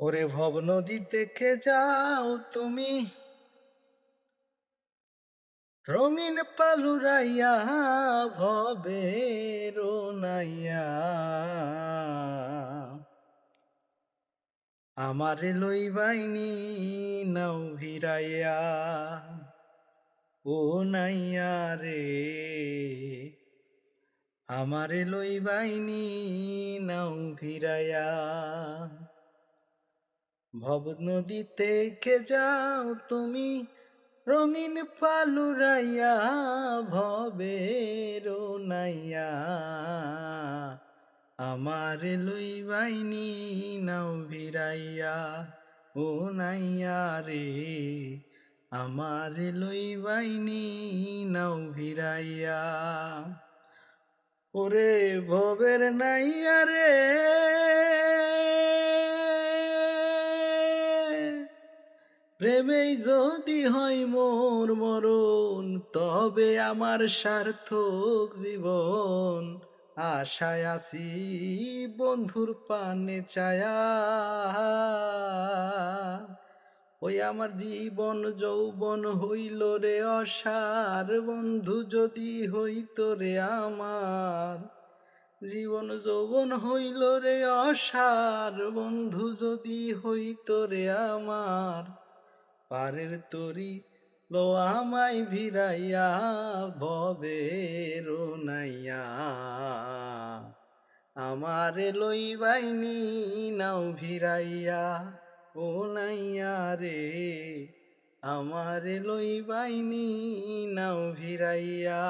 ওরে ভব নদী দেখে যাও তুমি? রঙিন পালুরাইয়া ভবে রোনাইয়া আমারে লইবাইনি নাও ভিরাইয়া ও নাইয়া রে, আমারে লইবাইনি নাও ভিরাইয়া ভব নদীতে কে যাও তুমি? রঙিন পালুরাইয়া ভবের নাইয়া। আমার লইবাইনি নাও ভিরাইয়া ও নাইয়া রে। আমার লইবাইনি নাও ভিরাইয়া ওরে ভবের নাইয়া রে। প্রেমেই যদি হয় মোর মরণ, তবে আমার সার্থক জীবন। আশায় আসি বন্ধুর পানে চায়া ওই আমার জীবন যৌবন হইল রে অসার, বন্ধু যদি হইত রে আমার। জীবন যৌবন হইল রে অসার, বন্ধু যদি হইত রে আমার। পারের তরি লো আমায় ভিরাইয়া ভবে রোনাইয়া আমারে লইবাইনি নাও ভিরাইয়া ও নাইয়া রে। আমারে লইবাইনি নাও ভিরাইয়া